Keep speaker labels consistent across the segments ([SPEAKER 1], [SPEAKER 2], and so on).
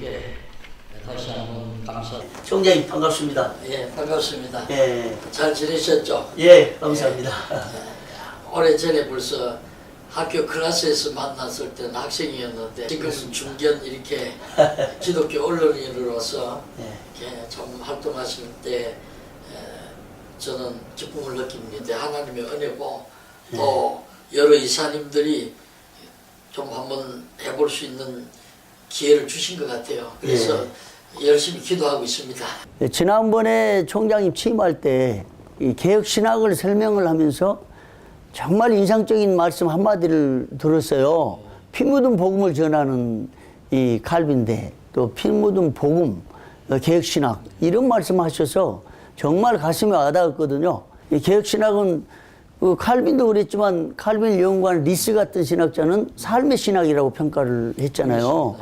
[SPEAKER 1] 이사님들께 다시 한번 감사.
[SPEAKER 2] 총장님 반갑습니다.
[SPEAKER 1] 예, 반갑습니다.
[SPEAKER 2] 예,
[SPEAKER 1] 잘 지내셨죠?
[SPEAKER 2] 예, 감사합니다.
[SPEAKER 1] 오래 전에 벌써 학교 클래스에서 만났을 때는 학생이었는데 지금은 중견 이렇게 기독교 언론인으로서
[SPEAKER 2] 예,
[SPEAKER 1] 이렇게 좀 활동하실 때 에, 저는 기쁨을 느낍니다. 하나님의 은혜고 또 여러 이사님들이 좀 한번 해볼 수 있는 기회를 주신 것 같아요. 그래서 열심히 기도하고 있습니다.
[SPEAKER 2] 예, 지난번에 총장님 취임할 때 이 개혁 신학을 설명을 하면서 정말 인상적인 말씀 한마디를 들었어요. 피 묻은 복음을 전하는 이 칼빈데 또 피 묻은 복음 어, 개혁 신학 이런 말씀하셔서 정말 가슴에 와닿았거든요. 이 개혁 신학은 그 칼빈도 그랬지만 칼빈 연구한 리스 같은 신학자는 삶의 신학이라고 평가를 했잖아요.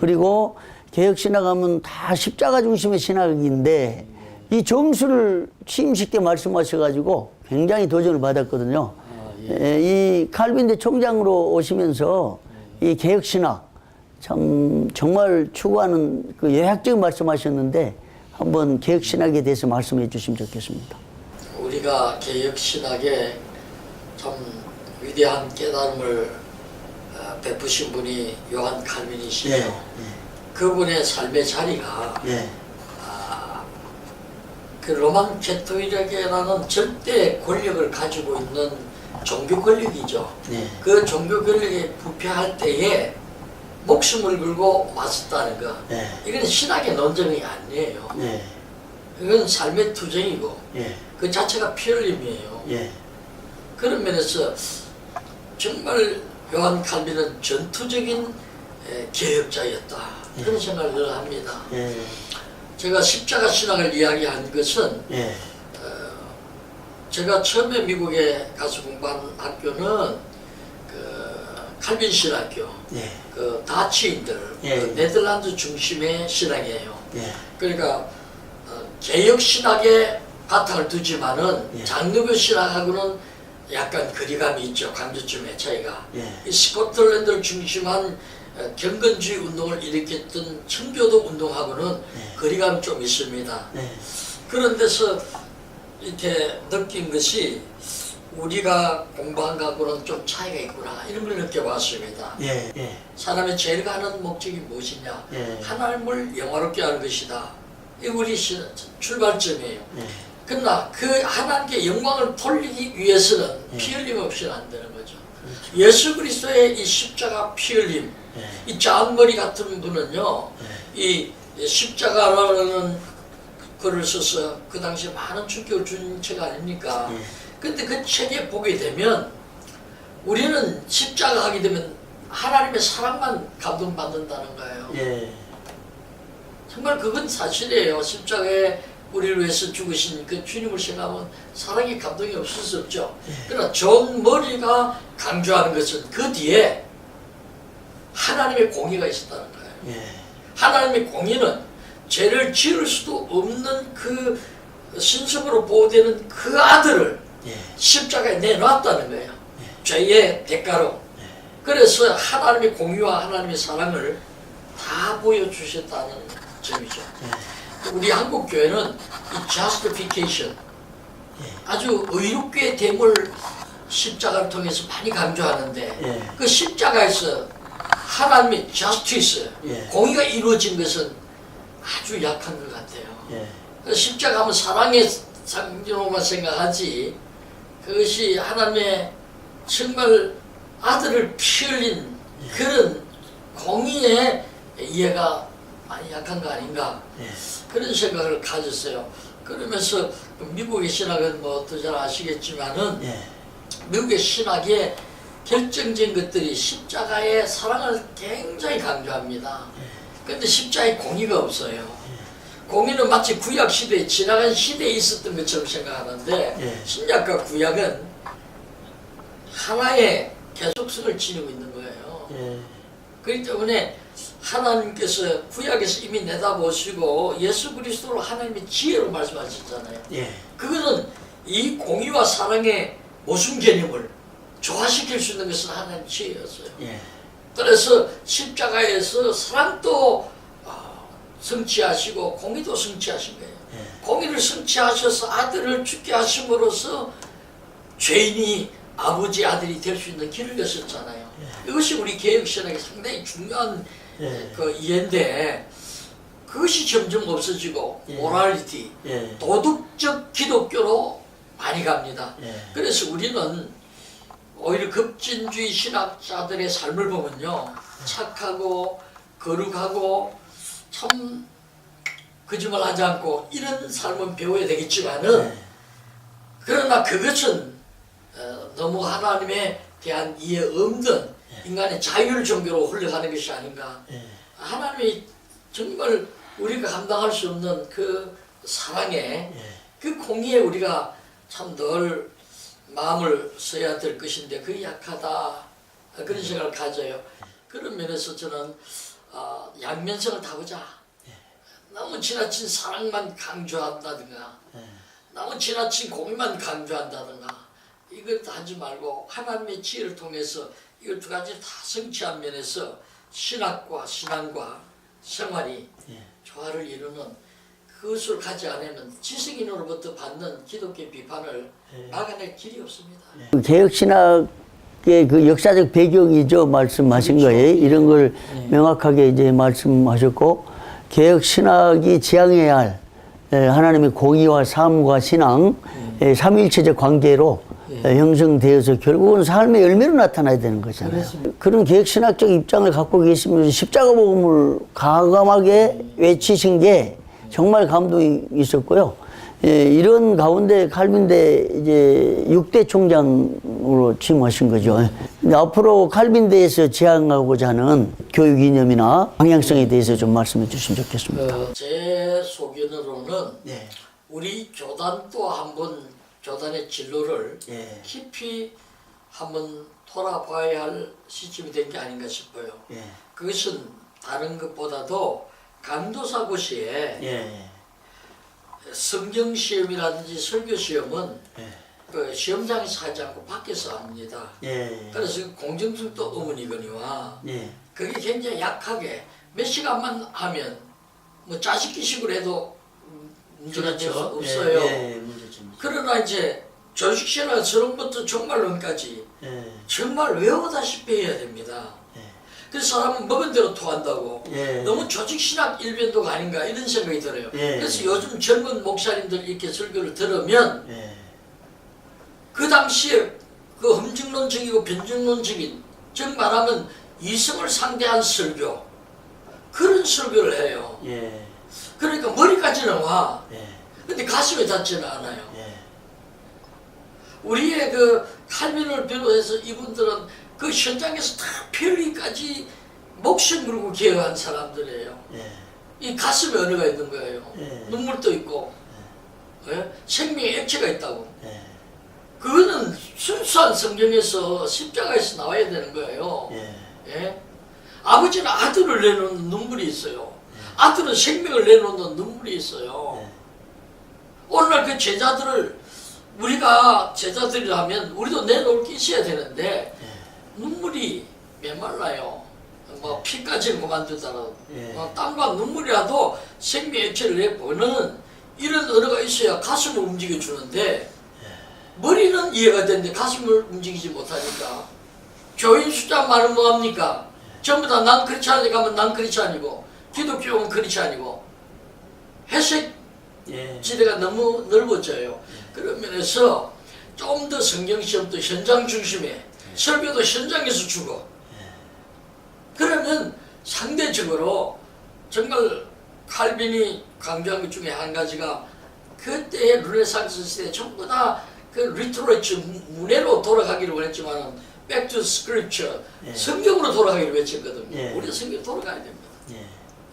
[SPEAKER 2] 그리고 개혁 신학하면 다 십자가 중심의 신학인데 이 점수를 취임식 때 말씀하셔가지고 굉장히 도전을 받았거든요. 에, 이 칼빈대 총장으로 오시면서 이 개혁 신학 참 정말 추구하는 그 예학적인 말씀하셨는데 한번 개혁 신학에 대해서 말씀해 주시면 좋겠습니다.
[SPEAKER 1] 우리가 개혁 신학에 참 위대한 깨달음을 어, 베푸신 분이 요한 칼빈이시죠.
[SPEAKER 2] 예,
[SPEAKER 1] 그분의 삶의 자리가
[SPEAKER 2] 예,
[SPEAKER 1] 그 로만 캐토릭이라는 절대 권력을 가지고 있는 종교 권력이죠.
[SPEAKER 2] 예,
[SPEAKER 1] 그 종교 권력에 부패할 때에 목숨을 걸고 맞섰다는 거.
[SPEAKER 2] 예,
[SPEAKER 1] 이건 신학의 논점이 아니에요.
[SPEAKER 2] 예,
[SPEAKER 1] 이건 삶의 투쟁이고
[SPEAKER 2] 예,
[SPEAKER 1] 그 자체가 피 흘림이에요.
[SPEAKER 2] 예,
[SPEAKER 1] 그런 면에서 정말 요한 칼빈은 전투적인 에, 개혁자였다. 그런 생각을 늘 합니다.
[SPEAKER 2] 예,
[SPEAKER 1] 제가 십자가 신학을 이야기한 것은
[SPEAKER 2] 예,
[SPEAKER 1] 제가 처음에 미국에 가서 공부한 학교는 그 칼빈 신학교,
[SPEAKER 2] 예,
[SPEAKER 1] 그 다치인들,
[SPEAKER 2] 예.
[SPEAKER 1] 그 네덜란드 중심의 신학이에요.
[SPEAKER 2] 예,
[SPEAKER 1] 그러니까 어, 개혁 신학에 바탕을 두지만은
[SPEAKER 2] 예.
[SPEAKER 1] 장르교 신학하고는 약간 거리감이 있죠. 강조점의 차이가.
[SPEAKER 2] 예,
[SPEAKER 1] 이 스코틀랜드를 중심한 어, 경건주의 운동을 일으켰던 청교도 운동하고는
[SPEAKER 2] 예.
[SPEAKER 1] 거리감이 좀 있습니다.
[SPEAKER 2] 예,
[SPEAKER 1] 그런 데서 이렇게 느낀 것이 우리가 공부한 것하고는 좀 차이가 있구나 이런 걸 느껴봤습니다.
[SPEAKER 2] 예, 예,
[SPEAKER 1] 사람의 제일 가는 목적이 무엇이냐?
[SPEAKER 2] 예.
[SPEAKER 1] 하나님을 영화롭게 하는 것이다. 이 우리 시- 출발점이에요.
[SPEAKER 2] 예,
[SPEAKER 1] 그러나 그 하나님께 영광을 돌리기 위해서는
[SPEAKER 2] 예.
[SPEAKER 1] 피 흘림 없이는 안 되는 거죠. 예수 그리스도의 이 십자가 피 흘림,
[SPEAKER 2] 예.
[SPEAKER 1] 이 장머리 같은 분은요, 이 십자가라는 글을 써서 그 당시에 많은 충격을 준 책 아닙니까?
[SPEAKER 2] 예.
[SPEAKER 1] 근데 그 책에 보게 되면 우리는 십자가 하게 되면 하나님의 사랑만 감동받는다는 거예요.
[SPEAKER 2] 예,
[SPEAKER 1] 정말 그건 사실이에요. 십자가에 우리를 위해서 죽으신 그 주님을 생각하면 사랑이 감동이 없을 수 없죠. 그러나 존 머리가 강조하는 것은 그 뒤에 하나님의 공의가 있었다는 거예요.
[SPEAKER 2] 예,
[SPEAKER 1] 하나님의 공의는 죄를 지을 수도 없는 그 신성으로 보호되는 그 아들을
[SPEAKER 2] 예,
[SPEAKER 1] 십자가에 내놨다는 거예요. 죄의 대가로. 그래서 하나님의 공의와 하나님의 사랑을 다 보여주셨다는 점이죠. 우리 한국 교회는 이 justification 아주 의롭게 됨을 십자가를 통해서 많이 강조하는데
[SPEAKER 2] 예.
[SPEAKER 1] 그 십자가에서 하나님의 justice
[SPEAKER 2] 예.
[SPEAKER 1] 공의가 이루어진 것은 아주 약한 것 같아요.
[SPEAKER 2] 예,
[SPEAKER 1] 그 십자가 하면 사랑의 상징으로만 생각하지 그것이 하나님의 정말 아들을 피 흘린 그런 공의의 이해가 많이 약한 거 아닌가
[SPEAKER 2] 예,
[SPEAKER 1] 그런 생각을 가졌어요. 그러면서 미국의 신학은 뭐더잘 아시겠지만은
[SPEAKER 2] 예,
[SPEAKER 1] 미국의 신학의 결정적인 것들이 십자가의 사랑을 굉장히 강조합니다. 그런데 십자가에 공의가 없어요. 공의는 마치 구약 시대에 지나간 시대에 있었던 것처럼 생각하는데
[SPEAKER 2] 예.
[SPEAKER 1] 신약과 구약은 하나의 계속성을 지니고 있는 거예요.
[SPEAKER 2] 예,
[SPEAKER 1] 그렇기 때문에 하나님께서 구약에서 이미 내다보시고 예수 그리스도로 하나님의 지혜로 말씀하셨잖아요.
[SPEAKER 2] 예,
[SPEAKER 1] 그것은 이 공의와 사랑의 모순 개념을 조화시킬 수 있는 것은 하나님 지혜였어요.
[SPEAKER 2] 예.
[SPEAKER 1] 그래서 십자가에서 사랑도 아, 성취하시고 공의도 성취하신 거예요.
[SPEAKER 2] 예.
[SPEAKER 1] 공의를 성취하셔서 아들을 죽게 하심으로써 죄인이 아버지 아들이 될 수 있는 길을 여셨잖아요. 이것이 우리 개혁신학의 상당히 중요한
[SPEAKER 2] 예.
[SPEAKER 1] 그 이해인데 그것이 점점 없어지고
[SPEAKER 2] 예.
[SPEAKER 1] 모랄리티,
[SPEAKER 2] 예.
[SPEAKER 1] 도덕적 기독교로 많이 갑니다.
[SPEAKER 2] 예.
[SPEAKER 1] 그래서 우리는 오히려 급진주의 신학자들의 삶을 보면요 착하고 거룩하고 참 거짓말 하지 않고 이런 삶은 배워야 되겠지만은
[SPEAKER 2] 예.
[SPEAKER 1] 그러나 그것은 어, 너무 하나님에 대한 이해 없는 인간의 자율 종교로 흘러가는 것이 아닌가
[SPEAKER 2] 예.
[SPEAKER 1] 하나님이 정말 우리가 감당할 수 없는 그 사랑에
[SPEAKER 2] 예.
[SPEAKER 1] 그 공의에 우리가 참 늘 마음을 써야 될 것인데 그게 약하다 그런 생각을 가져요. 그런 면에서 저는 어, 양면성을 다 보자. 너무 지나친 사랑만 강조한다든가 너무 지나친 공의만 강조한다든가 이걸 다 하지 말고 하나님의 지혜를 통해서 이걸 두 가지 다 성취한 면에서 신학과 신앙과 생활이
[SPEAKER 2] 예.
[SPEAKER 1] 조화를 이루는 그것을 가지 않으면 지식인으로부터 받는 기독교 비판을 막아낼 길이 없습니다.
[SPEAKER 2] 그 개혁신학의 그 역사적 배경이죠 말씀하신 거예요. 이런 걸 명확하게 이제 말씀하셨고 개혁신학이 지향해야 할 에, 하나님의 공의와 삶과 신앙 에, 삼위일체적 관계로 에, 형성되어서 결국은 삶의 열매로 나타나야 되는 거잖아요. 그런 개혁신학적 입장을 갖고 계시면서 십자가 복음을 과감하게 외치신 게 정말 감동이 있었고요. 예, 이런 가운데 칼빈대 이제 6대 총장으로 취임하신 거죠. 근데 앞으로 칼빈대에서 지향하고자 하는 교육 이념이나 방향성에 대해서 좀 말씀해 주시면 좋겠습니다.
[SPEAKER 1] 어, 제 소견으로는
[SPEAKER 2] 네.
[SPEAKER 1] 우리 교단도 한번 교단의 진로를
[SPEAKER 2] 예.
[SPEAKER 1] 깊이 한번 돌아봐야 할 시점이 된 게 아닌가 싶어요.
[SPEAKER 2] 예.
[SPEAKER 1] 그것은 다른 것보다도 강도사고시에
[SPEAKER 2] 예.
[SPEAKER 1] 성경 시험이라든지 설교 시험은
[SPEAKER 2] 예.
[SPEAKER 1] 그 시험장에서 하지 않고 밖에서 합니다.
[SPEAKER 2] 예.
[SPEAKER 1] 그래서 공정성도 어머니거니와
[SPEAKER 2] 예.
[SPEAKER 1] 그게 굉장히 약하게 몇 시간만 하면 뭐 짜식기식으로 해도 문제가 될수 없어요.
[SPEAKER 2] 예. 문제점.
[SPEAKER 1] 그러나 이제 조식시나 서론부터 종말론까지
[SPEAKER 2] 예.
[SPEAKER 1] 정말 외우다시피 해야 됩니다.
[SPEAKER 2] 예.
[SPEAKER 1] 그래서 사람은 먹은 대로 토한다고
[SPEAKER 2] 예.
[SPEAKER 1] 너무 조직신학 일변도가 아닌가 이런 생각이 들어요.
[SPEAKER 2] 예.
[SPEAKER 1] 그래서 요즘 젊은 목사님들 이렇게 설교를 들으면
[SPEAKER 2] 예.
[SPEAKER 1] 그 당시에 그 험증론적이고 변증론적인 즉 말하면 이성을 상대한 설교 그런 설교를 해요.
[SPEAKER 2] 예.
[SPEAKER 1] 그러니까 머리까지는 와.
[SPEAKER 2] 예.
[SPEAKER 1] 근데 가슴에 닿지는 않아요.
[SPEAKER 2] 예.
[SPEAKER 1] 우리의 그 칼빈을 비롯해서 이분들은 그 현장에서 다 편리까지 목숨 걸고 기여한 사람들이에요.
[SPEAKER 2] 예.
[SPEAKER 1] 이 가슴에 언어가 있는 거예요.
[SPEAKER 2] 예.
[SPEAKER 1] 눈물도 있고 예? 생명의 액체가 있다고.
[SPEAKER 2] 예.
[SPEAKER 1] 그거는 순수한 성경에서 십자가에서 나와야 되는 거예요.
[SPEAKER 2] 예.
[SPEAKER 1] 예? 아버지는 아들을 내놓는 눈물이 있어요. 아들은 생명을 내놓는 눈물이 있어요.
[SPEAKER 2] 예.
[SPEAKER 1] 오늘날 그 제자들을 우리가 제자들이라면 우리도 내놓을 게 있어야 되는데 눈물이 메말라요. 뭐 피까지 그만두더라도
[SPEAKER 2] 예.
[SPEAKER 1] 뭐 땀과 눈물이라도 생명 액체를 내보는 이런 언어가 있어야 가슴을 움직여 주는데 머리는 이해가 되는데 가슴을 움직이지 못하니까 교인 숫자 많으면 뭐합니까? 전부 다난 크리스찬에 가면 난 크리스찬이고 기독교는 크리스찬이고 회색
[SPEAKER 2] 예.
[SPEAKER 1] 지대가 너무 넓어져요. 그런 면에서 좀 더 성경 시험도 현장 중심에 설교도 현장에서 주고 그러면 상대적으로 정말 칼빈이 강조한 것 중에 한 가지가 그때의 르네상스 시대 전부 다 그 리터레처 문해로 돌아가기를 원했지만 back to scripture
[SPEAKER 2] 예.
[SPEAKER 1] 성경으로 돌아가기를 외쳤거든요.
[SPEAKER 2] 예.
[SPEAKER 1] 우리 성경 돌아가야 됩니다.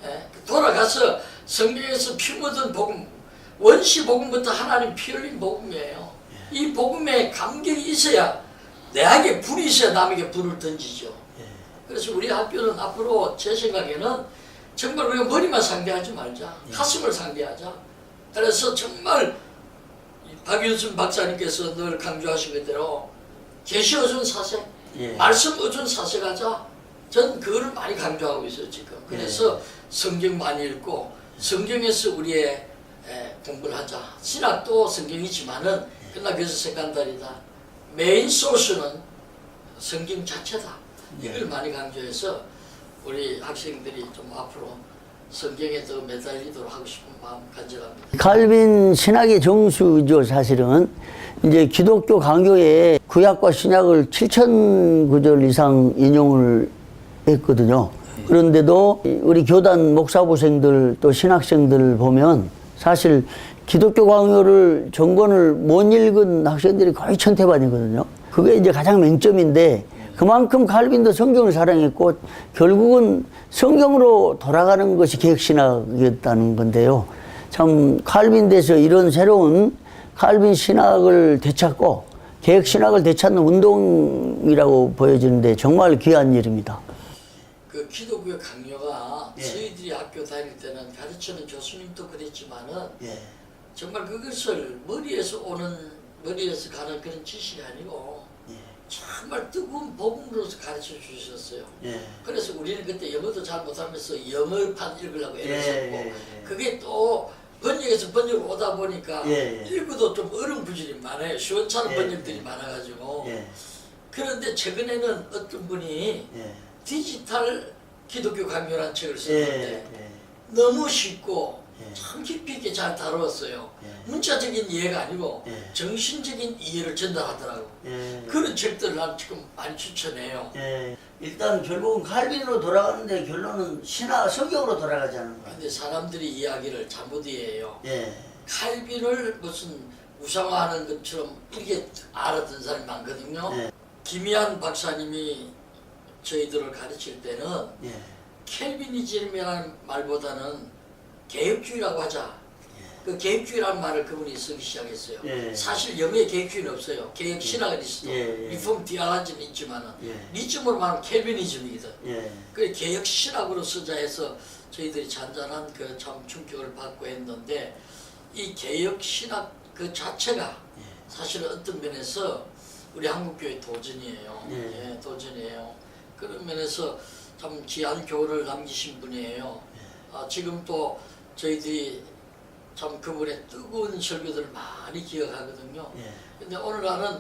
[SPEAKER 2] 예.
[SPEAKER 1] 예, 돌아가서 성경에서 피 묻은 복음 원시 복음부터 하나님 피 흘린 복음이에요. 이 복음에 감격이 있어야 내에게 불이 있어야 남에게 불을 던지죠.
[SPEAKER 2] 예.
[SPEAKER 1] 그래서 우리 학교는 앞으로 제 생각에는 정말 우리가 머리만 상대하지 말자. 가슴을 상대하자. 그래서 정말 이 박윤순 박사님께서 늘 강조하신 것대로 계시 어준
[SPEAKER 2] 예.
[SPEAKER 1] 말씀 어준 사세가자. 전 그거를 많이 강조하고 있어요 지금. 그래서
[SPEAKER 2] 예.
[SPEAKER 1] 성경 많이 읽고 성경에서 우리의 에, 공부를 하자. 신학도 성경이지만은 그러나 그래서 색간달이다. 메인 소스는 성경 자체다. 이걸 많이 강조해서 우리 학생들이 좀 앞으로 성경에 더 매달리도록 하고 싶은 마음 간절합니다.
[SPEAKER 2] 칼빈 신학의 정수죠, 사실은. 이제 기독교 강요에 구약과 신약을 7천 구절 이상 인용을 했거든요. 그런데도 우리 교단 목사부생들 또 신학생들 보면 사실 기독교 강요를 정권을 못 읽은 학생들이 거의 천태반이거든요. 그게 이제 가장 맹점인데 그만큼 칼빈도 성경을 사랑했고 결국은 성경으로 돌아가는 것이 개혁신학이었다는 건데요. 참 칼빈대에서 이런 새로운 칼빈 신학을 되찾고 개혁신학을 되찾는 운동이라고 보여지는데 정말 귀한 일입니다.
[SPEAKER 1] 그 기독교 강요가
[SPEAKER 2] 예.
[SPEAKER 1] 저희들이 학교 다닐 때는 가르치는 교수님도 그랬지만은
[SPEAKER 2] 예.
[SPEAKER 1] 정말 그것을 머리에서 오는 머리에서 가는 그런 지식이 아니고 정말 뜨거운 복음으로서 가르쳐 주셨어요.
[SPEAKER 2] 예.
[SPEAKER 1] 그래서 우리는 그때 영어도 잘 못하면서 영어판 읽으려고 애를
[SPEAKER 2] 예,
[SPEAKER 1] 썼고
[SPEAKER 2] 예, 예.
[SPEAKER 1] 그게 또 번역에서 번역 오다 보니까
[SPEAKER 2] 예, 예.
[SPEAKER 1] 읽어도 좀 어려운부질이 많아요. 시원찮은
[SPEAKER 2] 예,
[SPEAKER 1] 번역들이
[SPEAKER 2] 예.
[SPEAKER 1] 많아가지고
[SPEAKER 2] 예.
[SPEAKER 1] 그런데 최근에는 어떤 분이
[SPEAKER 2] 예.
[SPEAKER 1] 디지털 기독교 강요라는 책을
[SPEAKER 2] 예.
[SPEAKER 1] 썼는데
[SPEAKER 2] 예.
[SPEAKER 1] 너무 쉽고
[SPEAKER 2] 예.
[SPEAKER 1] 참 깊이 있게 잘 다루었어요.
[SPEAKER 2] 예.
[SPEAKER 1] 문자적인 이해가 아니고
[SPEAKER 2] 예.
[SPEAKER 1] 정신적인 이해를 전달하더라고.
[SPEAKER 2] 예.
[SPEAKER 1] 그런 책들을 난 지금 많이 추천해요.
[SPEAKER 2] 예. 일단 결국은 칼빈으로 돌아가는데 결론은 신화 성경으로 돌아가자는 거예요.
[SPEAKER 1] 근데 사람들이 이야기를 잘못 이해해요.
[SPEAKER 2] 예.
[SPEAKER 1] 칼빈을 무슨 우상화하는 것처럼 이렇게 알아듣는 사람이 많거든요.
[SPEAKER 2] 예.
[SPEAKER 1] 김희한 박사님이 저희들을 가르칠 때는
[SPEAKER 2] 예.
[SPEAKER 1] 켈비니즘이라는 말보다는 개혁주의라고 하자. 그 개혁주의라는 말을 그분이 쓰기 시작했어요.
[SPEAKER 2] 예.
[SPEAKER 1] 사실 영어에 개혁주의는 없어요. 개혁 신학은 있어도
[SPEAKER 2] 예, 예.
[SPEAKER 1] 리폼 디알라지는 있지만은
[SPEAKER 2] 예.
[SPEAKER 1] 리즘으로 말하면 켈비니즘이거든.
[SPEAKER 2] 예.
[SPEAKER 1] 그 개혁 신학으로 쓰자 해서 저희들이 잔잔한 그 참 충격을 받고 했는데 이 개혁 신학 그 자체가 사실은 어떤 면에서 우리 한국교회 도전이에요.
[SPEAKER 2] 예.
[SPEAKER 1] 예, 도전이에요. 그런 면에서 참 귀한 교훈을 남기신 분이에요. 아, 지금 또 저희들이 참 그분의 뜨거운 설교들을 많이 기억하거든요.
[SPEAKER 2] 예.
[SPEAKER 1] 근데 오늘날은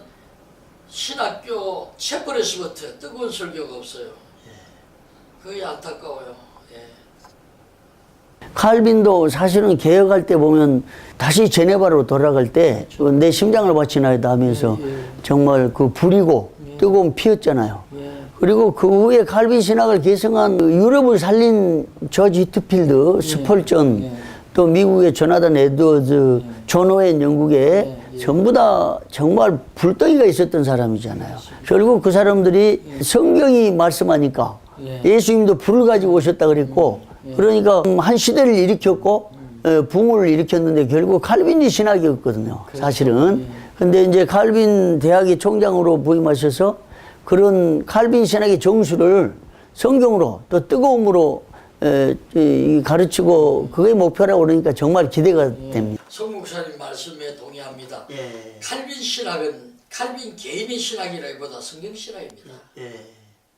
[SPEAKER 1] 신학교 책벌에서부터 뜨거운 설교가 없어요. 그게 안타까워요. 예.
[SPEAKER 2] 칼빈도 사실은 개혁할 때 보면 다시 제네바로 돌아갈 때 내 심장을 바치나이다 하면서
[SPEAKER 1] 예, 예.
[SPEAKER 2] 정말 그 불이고 뜨거운 피였잖아요.
[SPEAKER 1] 예.
[SPEAKER 2] 그리고 그 후에 칼빈 신학을 계승한 그 유럽을 살린 저지 히트필드, 스펄전,
[SPEAKER 1] 예.
[SPEAKER 2] 또 미국의 조나단 에드워즈, 존 오웬 영국에
[SPEAKER 1] 예, 예.
[SPEAKER 2] 전부 다 정말 불덩이가 있었던 사람이잖아요. 결국 그 사람들이 성경이 말씀하니까
[SPEAKER 1] 예.
[SPEAKER 2] 예수님도 불을 가지고 오셨다 그랬고 그러니까 한 시대를 일으켰고 어, 붕을 일으켰는데 결국 칼빈이 신학이었거든요. 사실은. 근데 이제 칼빈 대학의 총장으로 부임하셔서 그런 칼빈 신학의 정수를 성경으로 또 뜨거움으로 에, 가르치고 그게 목표라고 그러니까 정말 기대가 됩니다.
[SPEAKER 1] 송 목사님 말씀에 동의합니다.
[SPEAKER 2] 예.
[SPEAKER 1] 칼빈 신학은 칼빈 개인의 신학이라기보다 성경 신학입니다.
[SPEAKER 2] 예.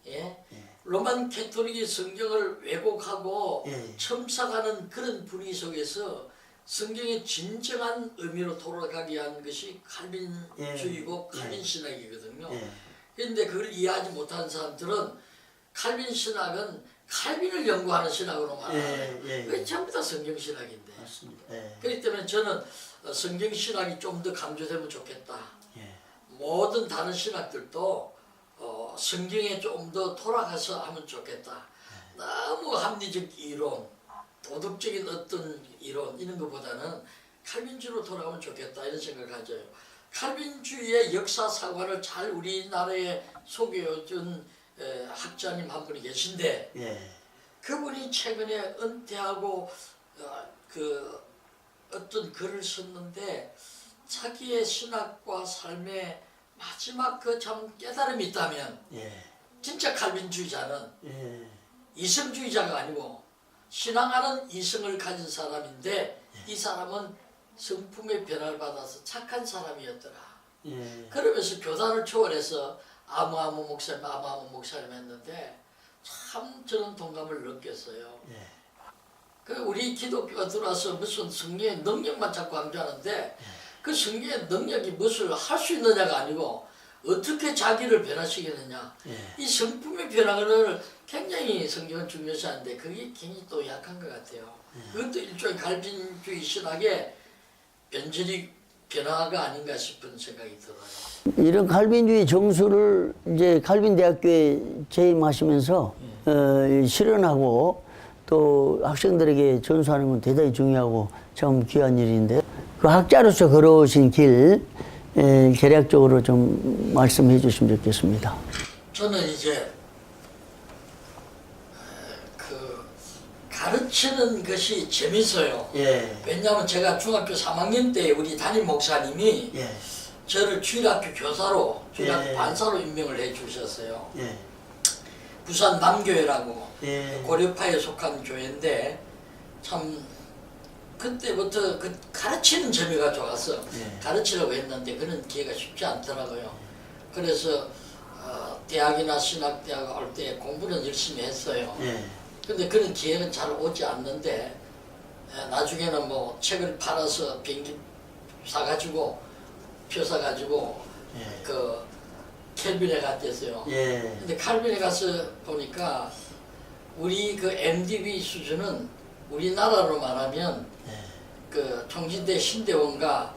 [SPEAKER 1] 예? 로만 캐토릭이 성경을 왜곡하고
[SPEAKER 2] 예.
[SPEAKER 1] 첨삭하는 그런 분위기 속에서 성경의 진정한 의미로 돌아가게 한 것이 칼빈주의고
[SPEAKER 2] 예.
[SPEAKER 1] 칼빈 신학이거든요.
[SPEAKER 2] 예.
[SPEAKER 1] 그런데 그걸 이해하지 못하는 사람들은 칼빈 신학은 칼빈을 연구하는 신학으로 말하는
[SPEAKER 2] 예, 예, 예.
[SPEAKER 1] 전부 다 성경 신학인데.
[SPEAKER 2] 맞습니다. 예.
[SPEAKER 1] 그렇기 때문에 저는 어, 성경 신학이 좀 더 강조되면 좋겠다.
[SPEAKER 2] 예.
[SPEAKER 1] 모든 다른 신학들도 어, 성경에 좀 더 돌아가서 하면 좋겠다. 너무 합리적 이론, 도덕적인 어떤 이론 이런 것보다는 칼빈주로 돌아가면 좋겠다 이런 생각을 가져요. 칼빈주의의 역사 사관을 잘 우리나라에 소개해준 에, 학자님 한 분이 계신데
[SPEAKER 2] 예.
[SPEAKER 1] 그분이 최근에 은퇴하고 어, 그 어떤 글을 썼는데 자기의 신학과 삶의 마지막 그 참 깨달음이 있다면
[SPEAKER 2] 예.
[SPEAKER 1] 진짜 칼빈주의자는
[SPEAKER 2] 예.
[SPEAKER 1] 이성주의자가 아니고 신앙하는 이성을 가진 사람인데 이 사람은 성품의 변화를 받아서 착한 사람이었더라.
[SPEAKER 2] 예.
[SPEAKER 1] 그러면서 교단을 초월해서 아무 아무 목사님 아무 아무 목사님 했는데 참 저는 동감을 느꼈어요.
[SPEAKER 2] 예.
[SPEAKER 1] 그 우리 기독교가 들어와서 무슨 성령의 능력만 자꾸 강조하는데 그 성령의 능력이 무엇을 할 수 있느냐가 아니고 어떻게 자기를 변화시키느냐
[SPEAKER 2] 예.
[SPEAKER 1] 이 성품의 변화를 굉장히 성경은 중요시 하는데 그게 굉장히 또 약한 것 같아요. 그것도 일종의 갈빈주의 신학의 변질이 변화가 아닌가 싶은 생각이 들어요.
[SPEAKER 2] 이런 칼빈주의 정수를 이제 칼빈 대학교에 재임하시면서 어, 실현하고 또 학생들에게 전수하는 건 대단히 중요하고 참 귀한 일인데 그 학자로서 걸어오신 길 에, 개략적으로 좀 말씀해 주시면 좋겠습니다.
[SPEAKER 1] 저는 이제 에, 그 가르치는 것이 재밌어요.
[SPEAKER 2] 예.
[SPEAKER 1] 왜냐하면 제가 중학교 3학년 때 우리 담임 목사님이
[SPEAKER 2] 예.
[SPEAKER 1] 저를 주일학교 교사로 주일학교
[SPEAKER 2] 예.
[SPEAKER 1] 반사로 임명을 해 주셨어요.
[SPEAKER 2] 예.
[SPEAKER 1] 부산 남교회라고
[SPEAKER 2] 예.
[SPEAKER 1] 고려파에 속한 교회인데 참 그때부터 그 가르치는 재미가 좋아서
[SPEAKER 2] 예.
[SPEAKER 1] 가르치려고 했는데 그런 기회가 쉽지 않더라고요. 그래서 어, 대학이나 신학대학 올 때 공부는 열심히 했어요.
[SPEAKER 2] 예.
[SPEAKER 1] 근데 그런 기회는 잘 오지 않는데 에, 나중에는 뭐 책을 팔아서 비행기 사가지고 표 사가지고
[SPEAKER 2] 예.
[SPEAKER 1] 그 켈빈에 갔댔어요.
[SPEAKER 2] 예.
[SPEAKER 1] 근데 칼빈에 가서 보니까 우리 그 MDB 수준은 우리나라로 말하면
[SPEAKER 2] 예.
[SPEAKER 1] 그 총진대 신대원과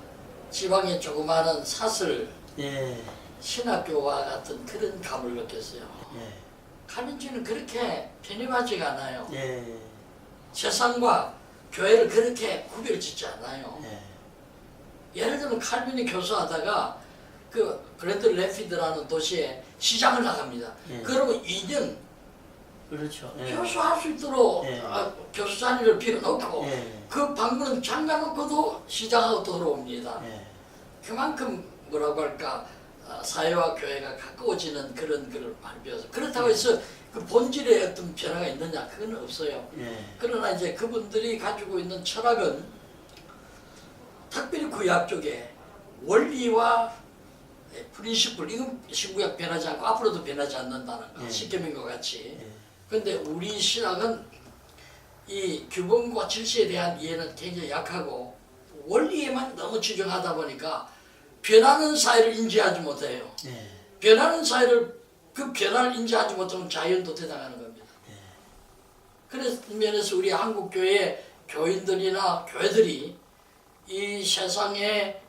[SPEAKER 1] 지방의 조그마한 사슬
[SPEAKER 2] 예.
[SPEAKER 1] 신학교와 같은 그런 감을 느꼈어요.
[SPEAKER 2] 예.
[SPEAKER 1] 칼빈주는 그렇게 편협하지가 않아요.
[SPEAKER 2] 예.
[SPEAKER 1] 세상과 교회를 그렇게 구별짓지 않아요.
[SPEAKER 2] 예.
[SPEAKER 1] 예를 들면 칼빈이 교수하다가 그 그랜드 레피드라는 도시에 시장을 나갑니다.
[SPEAKER 2] 예.
[SPEAKER 1] 그러면 2년
[SPEAKER 2] 그렇죠. 예.
[SPEAKER 1] 교수할 수 있도록
[SPEAKER 2] 예.
[SPEAKER 1] 아, 교수 자리를 비워놓고
[SPEAKER 2] 예.
[SPEAKER 1] 그 방문은 잠가놓고도 시장하고 돌아옵니다.
[SPEAKER 2] 예.
[SPEAKER 1] 그만큼 뭐라고 할까 아, 사회와 교회가 가까워지는 그런 글을 많이 배워서 그렇다고 해서 그 본질에 어떤 변화가 있느냐 그건 없어요.
[SPEAKER 2] 예.
[SPEAKER 1] 그러나 이제 그분들이 가지고 있는 철학은 특별히 구약 쪽에 원리와 프린시플 이건 신구약 변하지 않고 앞으로도 변하지 않는다는 거
[SPEAKER 2] 예.
[SPEAKER 1] 십계명과 같이
[SPEAKER 2] 예.
[SPEAKER 1] 근데 우리 신학은 이 규범과 질서에 대한 이해는 굉장히 약하고 원리에만 너무 치중하다 보니까 변하는 사회를 인지하지 못해요.
[SPEAKER 2] 예.
[SPEAKER 1] 변하는 사회를 그 변화를 인지하지 못하면 자연도 대당하는 겁니다. 그래서 이 면에서 우리 한국 교회 교인들이나 교회들이 이 세상의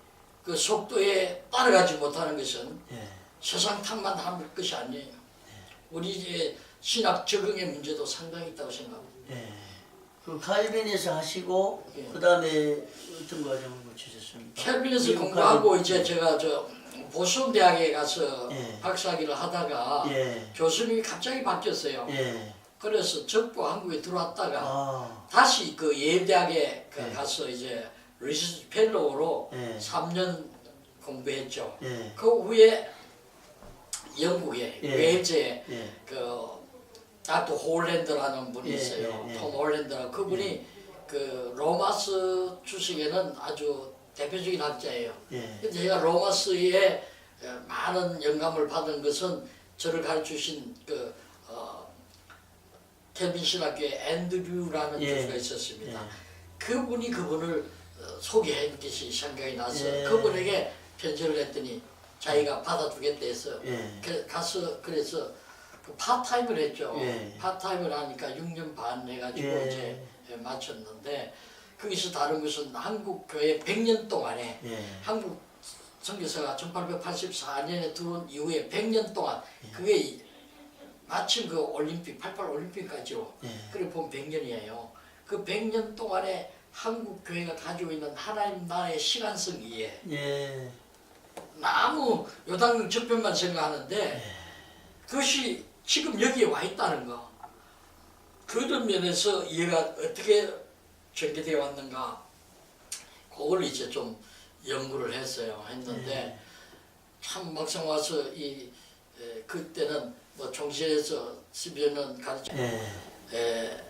[SPEAKER 1] 그 속도에 따라가지 못하는 것은
[SPEAKER 2] 예.
[SPEAKER 1] 세상 탓만 할 것이 아니에요. 우리 이제 신학 적응의 문제도 상당히 있다고 생각합니다.
[SPEAKER 2] 예. 그 칼빈에서 하시고
[SPEAKER 1] 예.
[SPEAKER 2] 그다음에 어떤 과정을 거치셨습니까?
[SPEAKER 1] 켈빈에서
[SPEAKER 2] 미국
[SPEAKER 1] 공부하고
[SPEAKER 2] 칼빈.
[SPEAKER 1] 이제 제가 저 보스턴 대학에 가서
[SPEAKER 2] 예.
[SPEAKER 1] 박사학위를 하다가
[SPEAKER 2] 예.
[SPEAKER 1] 교수님이 갑자기 바뀌었어요.
[SPEAKER 2] 예.
[SPEAKER 1] 그래서 적고 한국에 들어왔다가
[SPEAKER 2] 아.
[SPEAKER 1] 다시 그 예대학에 그
[SPEAKER 2] 예.
[SPEAKER 1] 가서 이제 리서치 펠로우로
[SPEAKER 2] 예.
[SPEAKER 1] 3년 공부했죠.
[SPEAKER 2] 예.
[SPEAKER 1] 그 후에 영국에
[SPEAKER 2] 예.
[SPEAKER 1] 웨일즈에
[SPEAKER 2] 예.
[SPEAKER 1] 그 닥터 홀랜드라는 분이
[SPEAKER 2] 예,
[SPEAKER 1] 있어요.
[SPEAKER 2] 예, 예.
[SPEAKER 1] 톰 홀랜드라고 그분이 그 로마스 주식에는 아주 대표적인 학자예요.
[SPEAKER 2] 예.
[SPEAKER 1] 근데 제가 로마스에 어, 많은 영감을 받은 것은 저를 가르치신 그 어, 켈빈 신학교의 앤드류라는
[SPEAKER 2] 예.
[SPEAKER 1] 교수가 있었습니다.
[SPEAKER 2] 예.
[SPEAKER 1] 그분이 그분을 어, 소개한 것이 생각이 나서
[SPEAKER 2] 예.
[SPEAKER 1] 그분에게 편지를 했더니 자기가 받아주겠다 해서
[SPEAKER 2] 예.
[SPEAKER 1] 그 가서 그래서 그 파타임을 했죠.
[SPEAKER 2] 예.
[SPEAKER 1] 파타임을 하니까 6년 반 해가지고
[SPEAKER 2] 예.
[SPEAKER 1] 이제 마쳤는데 거기서 다른 것은 한국 교회 100년 동안에
[SPEAKER 2] 예.
[SPEAKER 1] 한국 선교사가 1884년에 들어온 이후에 100년 동안
[SPEAKER 2] 예.
[SPEAKER 1] 그게 이- 마침 그 올림픽 88 올림픽까지요.
[SPEAKER 2] 예.
[SPEAKER 1] 그래 보면 100년이에요. 그 100년 동안에 한국 교회가 가지고 있는 하나님 나라의 시간성 이해
[SPEAKER 2] 예.
[SPEAKER 1] 너무 요당 저편만 생각하는데 그것이 지금 여기에 와 있다는 거. 그런 면에서 이해가 어떻게 전개되어 왔는가 그걸 이제 좀 연구를 했어요. 했는데 참 막상 와서 이 에, 그때는 뭐 종실에서 10여 년 가르쳐
[SPEAKER 2] 예.
[SPEAKER 1] 에,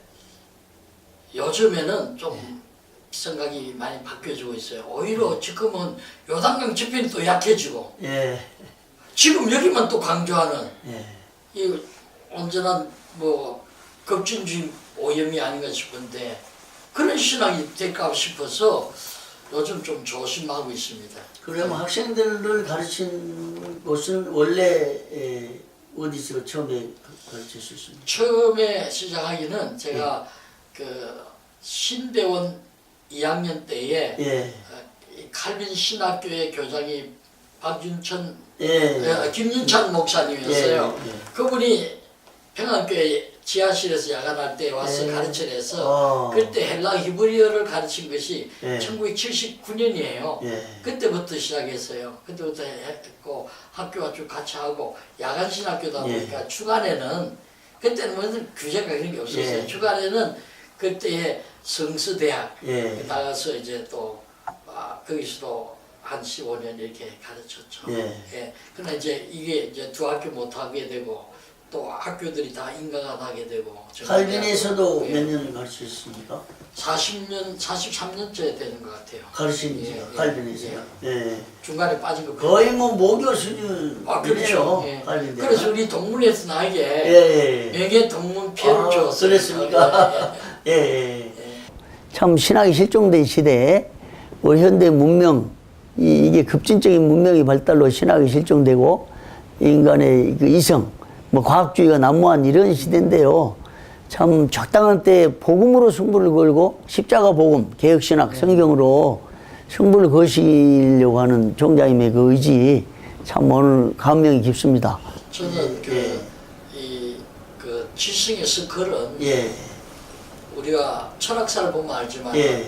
[SPEAKER 1] 요즘에는 좀 생각이 많이 바뀌어지고 있어요. 오히려 지금은 요단강 집회는 또 약해지고
[SPEAKER 2] 예,
[SPEAKER 1] 지금 여기만 또 강조하는
[SPEAKER 2] 예,
[SPEAKER 1] 이 언제나 뭐 급진주의 오염이 아닌가 싶은데 그런 신앙이 될까 싶어서 요즘 좀 조심하고 있습니다.
[SPEAKER 2] 그러면 학생들을 가르친 곳은 원래 에, 어디서 처음에 가르쳤었습니까?
[SPEAKER 1] 처음에 시작하기는 제가 그 신대원 2학년 때에
[SPEAKER 2] 예,
[SPEAKER 1] 어, 이 칼빈 신학교의 교장이 박윤천
[SPEAKER 2] 예,
[SPEAKER 1] 어, 김윤찬 목사님이었어요.
[SPEAKER 2] 예, 예.
[SPEAKER 1] 그분이 평안교회 지하실에서 야간할 때 와서
[SPEAKER 2] 예.
[SPEAKER 1] 가르쳐내서
[SPEAKER 2] 어.
[SPEAKER 1] 그때 헬라 히브리어를 가르친 것이
[SPEAKER 2] 예.
[SPEAKER 1] 1979년이에요.
[SPEAKER 2] 예.
[SPEAKER 1] 그때부터 시작했어요. 그때부터 했고 학교와 쭉 같이 하고 야간 신학교다
[SPEAKER 2] 예.
[SPEAKER 1] 보니까 주간에는 그때는 무슨 규제가 그런 게 없었어요.
[SPEAKER 2] 예.
[SPEAKER 1] 주간에는 그때의 성수대학
[SPEAKER 2] 예.
[SPEAKER 1] 나가서 이제 또 아, 거기서도 한 15년 이렇게 가르쳤죠.
[SPEAKER 2] 예.
[SPEAKER 1] 그러나 이제 이게 이제 두 학교 못 하게 되고 또 학교들이 다 인가가 나게 되고
[SPEAKER 2] 칼빈에서도
[SPEAKER 1] 예.
[SPEAKER 2] 몇 년을 가르쳤습니까?
[SPEAKER 1] 40년, 43년째 되는 것 같아요.
[SPEAKER 2] 가르친
[SPEAKER 1] 예,
[SPEAKER 2] 지가
[SPEAKER 1] 예,
[SPEAKER 2] 칼빈에서요. 예.
[SPEAKER 1] 중간에 빠진 거
[SPEAKER 2] 거의 뭐 모교 수준이네요.
[SPEAKER 1] 아 그렇죠. 예.
[SPEAKER 2] 칼빈대.
[SPEAKER 1] 그래서 우리 동문에서 나에게
[SPEAKER 2] 예, 예.
[SPEAKER 1] 명예 동문 피해를
[SPEAKER 2] 아,
[SPEAKER 1] 줬어요.
[SPEAKER 2] 그랬습니까?
[SPEAKER 1] 예,
[SPEAKER 2] 예, 예. 참 신학이 실종된 시대에 우리 현대 문명 이- 이게 급진적인 문명의 발달로 신학이 실종되고 인간의 그 이성 뭐 과학주의가 난무한 이런 시대인데요. 참 적당한 때 복음으로 승부를 걸고 십자가 복음 개혁신학 성경으로 승부를 거시려고 하는 종자님의 그 의지 참 오늘 감명이 깊습니다.
[SPEAKER 1] 저는 그 이 그 지성의 스컬은
[SPEAKER 2] 예,
[SPEAKER 1] 우리가 철학사를 보면 알지만
[SPEAKER 2] 예,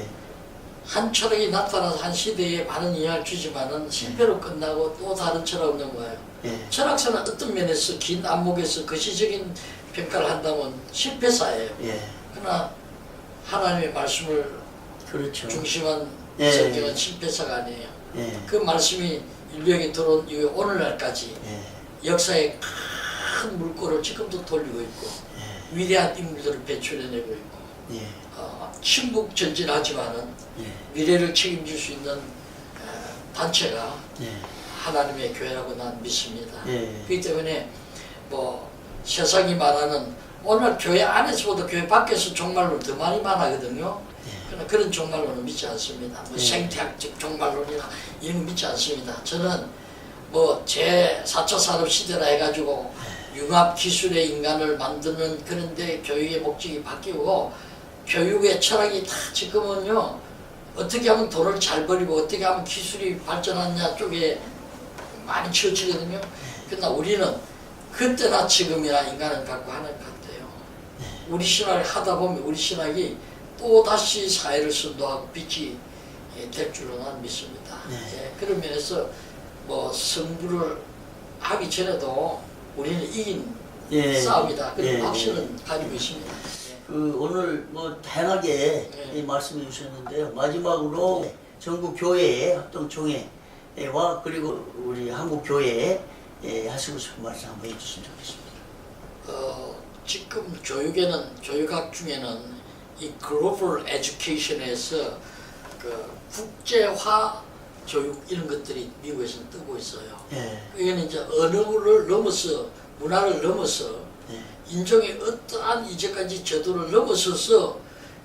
[SPEAKER 1] 한 철학이 나타나서 한 시대에 많은 영향을 주지만은 실패로 끝나고 또 다른 철학 없는 거예요.
[SPEAKER 2] 예,
[SPEAKER 1] 철학사는 어떤 면에서 긴 안목에서 거시적인 평가를 한다면 실패사예요.
[SPEAKER 2] 예,
[SPEAKER 1] 그러나 하나님의 말씀을
[SPEAKER 2] 그렇죠.
[SPEAKER 1] 중심한
[SPEAKER 2] 예.
[SPEAKER 1] 성경은 실패사가 아니에요.
[SPEAKER 2] 예,
[SPEAKER 1] 그 말씀이 인류에게 들어온 이후에 오늘날까지
[SPEAKER 2] 예,
[SPEAKER 1] 역사의 큰 물꼬를 지금도 돌리고 있고 위대한 인물들을 배출해내고 있고
[SPEAKER 2] 예,
[SPEAKER 1] 어, 침묵 전진하지만은
[SPEAKER 2] 예,
[SPEAKER 1] 미래를 책임질 수 있는 어, 단체가
[SPEAKER 2] 예,
[SPEAKER 1] 하나님의 교회라고 난 믿습니다.
[SPEAKER 2] 예.
[SPEAKER 1] 그렇기 때문에 뭐 세상이 말하는 오늘 교회 안에서보다 교회 밖에서 종말론 더 많이 말하거든요. 그러나 그런 종말론은 믿지 않습니다. 뭐
[SPEAKER 2] 예.
[SPEAKER 1] 생태학적 종말론이나 이런 거 믿지 않습니다. 저는 뭐 제 4차 산업 시대라 해가지고 융합 기술의 인간을 만드는 그런데 교육의 목적이 바뀌고 교육의 철학이 다 지금은요 어떻게 하면 돈을 잘 벌이고 어떻게 하면 기술이 발전하냐 쪽에 많이 치우치거든요. 그러나 우리는 그때나 지금이나 인간은 갖고 하는 것 같아요. 우리 신학을 하다 보면 우리 신학이 또 다시 사회를 선도하고 빛이 예, 될 줄로 난 믿습니다. 예, 그런 면에서 뭐 승부를 하기 전에도 우리는 이긴
[SPEAKER 2] 예.
[SPEAKER 1] 싸움이다. 그런
[SPEAKER 2] 예.
[SPEAKER 1] 확신은 가지고 있습니다. 예.
[SPEAKER 2] 그 오늘 뭐 다양하게
[SPEAKER 1] 네.
[SPEAKER 2] 이 말씀해 주셨는데요. 마지막으로 전국 교회 합동 총회와 그리고 우리 한국 교회에 예, 하시고 싶은 말씀 한번 해주시면 좋겠습니다.
[SPEAKER 1] 어, 지금 교육에는 교육학 중에는 이 글로벌 에듀케이션에서 그 국제화 교육 이런 것들이 미국에서는 뜨고 있어요.
[SPEAKER 2] 예,
[SPEAKER 1] 이거는 이제 언어를 넘어서 문화를 넘어서
[SPEAKER 2] 예,
[SPEAKER 1] 인종의 어떠한 이제까지 제도를 넘어서서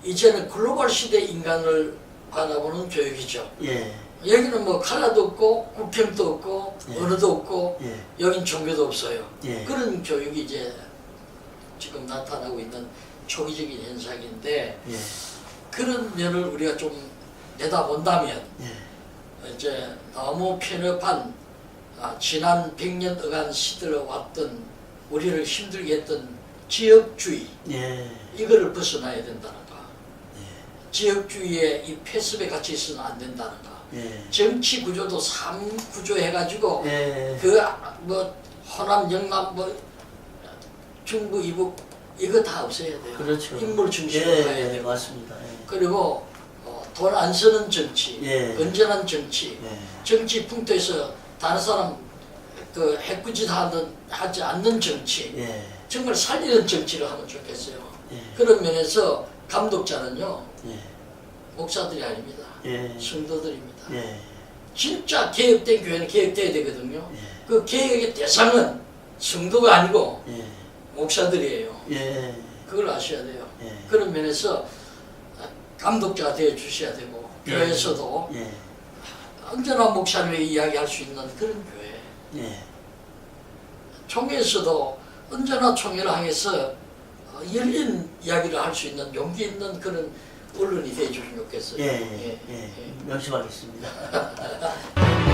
[SPEAKER 1] 이제는 글로벌 시대 인간을 바라보는 교육이죠.
[SPEAKER 2] 예,
[SPEAKER 1] 여기는 뭐 칼라도 없고 국경도 없고
[SPEAKER 2] 예.
[SPEAKER 1] 언어도 없고
[SPEAKER 2] 예,
[SPEAKER 1] 여긴 종교도 없어요.
[SPEAKER 2] 예.
[SPEAKER 1] 그런 교육이 이제 지금 나타나고 있는 초기적인 현상인데
[SPEAKER 2] 예,
[SPEAKER 1] 그런 면을 우리가 좀 내다본다면
[SPEAKER 2] 예,
[SPEAKER 1] 이제 너무 편협한 아, 지난 100년 어간 시들어 왔던 우리를 힘들게 했던 지역주의
[SPEAKER 2] 예,
[SPEAKER 1] 이거를 벗어나야 된다는 거. 지역주의에 이 패습에 갇혀 있어는 안 된다는 거.
[SPEAKER 2] 예,
[SPEAKER 1] 정치 구조도 삼 구조 해가지고
[SPEAKER 2] 예,
[SPEAKER 1] 그뭐 호남 영남 뭐 중부 이북 이거 다 없애야 돼요.
[SPEAKER 2] 그렇죠.
[SPEAKER 1] 인물 중심으로
[SPEAKER 2] 예,
[SPEAKER 1] 가야
[SPEAKER 2] 예,
[SPEAKER 1] 되고
[SPEAKER 2] 맞습니다. 예,
[SPEAKER 1] 그리고 어, 돈안 쓰는 정치,
[SPEAKER 2] 예.
[SPEAKER 1] 건전한 정치,
[SPEAKER 2] 예,
[SPEAKER 1] 정치 풍토에서 다른 사람 그 해꾸짓 하는 하지 않는 정치,
[SPEAKER 2] 예,
[SPEAKER 1] 정말 살리는 정치를 하면 좋겠어요.
[SPEAKER 2] 예.
[SPEAKER 1] 그런 면에서 감독자는요
[SPEAKER 2] 예,
[SPEAKER 1] 목사들이 아닙니다.
[SPEAKER 2] 예.
[SPEAKER 1] 성도들입니다.
[SPEAKER 2] 예.
[SPEAKER 1] 진짜 개혁된 교회는 개혁돼야 되거든요.
[SPEAKER 2] 예.
[SPEAKER 1] 그 개혁의 대상은 성도가 아니고
[SPEAKER 2] 예.
[SPEAKER 1] 목사들이에요.
[SPEAKER 2] 예.
[SPEAKER 1] 그걸 아셔야 돼요.
[SPEAKER 2] 예.
[SPEAKER 1] 그런 면에서 감독자가 되어 주셔야 되고
[SPEAKER 2] 예.
[SPEAKER 1] 교회에서도
[SPEAKER 2] 예.
[SPEAKER 1] 언제나 목사님에게 이야기할 수 있는 그런 교회.
[SPEAKER 2] 예.
[SPEAKER 1] 총회에서도 언제나 총회를 향해서 어, 열린 이야기를 할 수 있는 용기 있는 그런 언론이 되어 주시면 좋겠어요.
[SPEAKER 2] 예. 예. 예. 열심히 하겠습니다.